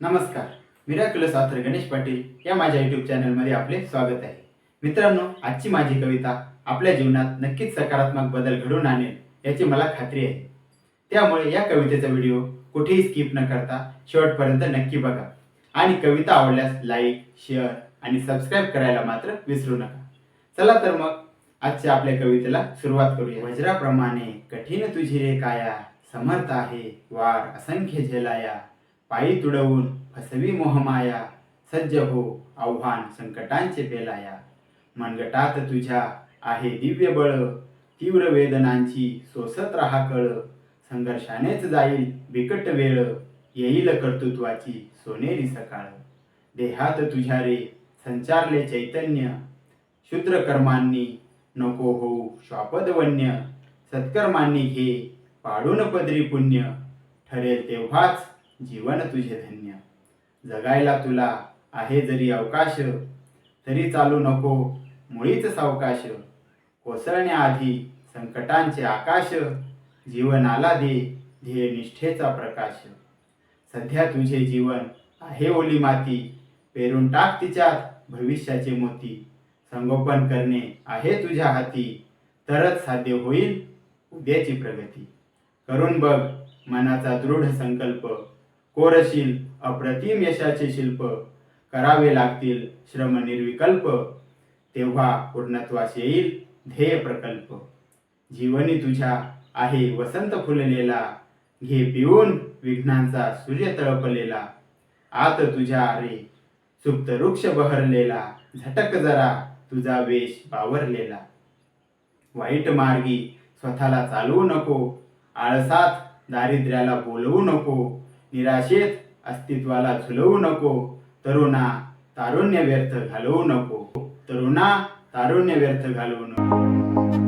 नमस्कार. Miraculous author Ganesh Patil या माझ्या युट्यूब चॅनलमध्ये आपले स्वागत आहे. मित्रांनो आजची माझी कविता आपल्या जीवनात नक्कीच सकारात्मक बदल घडवून आणेल याची मला खात्री आहे. त्यामुळे या कवितेचा व्हिडिओ कुठेही स्किप न करता शेवटपर्यंत नक्की बघा. आणि कविता आवडल्यास लाईक शेअर आणि सबस्क्राईब करायला मात्र विसरू नका. चला तर मग आजच्या आपल्या कवितेला सुरुवात करूया. वज्राप्रमाणे कठीण तुझी रे काया समर्थ आहे वार असंख्य झेलाया. पायी तुडवून फसवी मोहमाया सज्ज हो आव्हान संकटांचे पेलाया. मनगटात तुझ्या आहे दिव्य बळ तीव्र वेदनांची सोसत राहा कळ. संघर्षानेच जाईल बिकट वेळ येईल कर्तृत्वाची सोनेरी सकाळ. देहात तुझ्या रे संचारले चैतन्य शूद्र कर्मांनी नको होऊ श्वापदवन्य. सत्कर्मांनी घे पाडून पदरी पुण्य ठरेल तेव्हाच जीवन तुझे धन्य. जगायला तुला आहे जरी अवकाश तरी चालू नको मुळीच सावकाश. कोसळण्याआधी संकटांचे आकाश जीवनाला दे ध्येय निष्ठेचा प्रकाश. सध्या तुझे जीवन आहे ओली माती पेरून टाक तिच्यात भविष्याचे मोती. संगोपन करणे आहे तुझ्या हाती तरच साध्य होईल उद्याची प्रगती. करून बघ मनाचा दृढ संकल्प. कोरशील अप्रतिम यशाचे शिल्प करावे लागतील श्रम निर्विकल्प तेव्हा पूर्णत्वास येईल ध्येय प्रकल्प. जीवनी तुझ्या आहे वसंत फुललेला घे पिऊन विघ्नांचा सूर्य तळपलेला. आत तुझ्या रे सुप्त वृक्ष बहरलेला झटक जरा तुझा वेश बावरलेला. वाईट मार्गी स्वतःला चालवू नको आळसात दारिद्र्याला बोलवू नको निराशेत अस्तित्वाला झुलवू नको. तरुणा तारुण्य व्यर्थ घालवू नको. तरुणा तारुण्य व्यर्थ घालवू नको.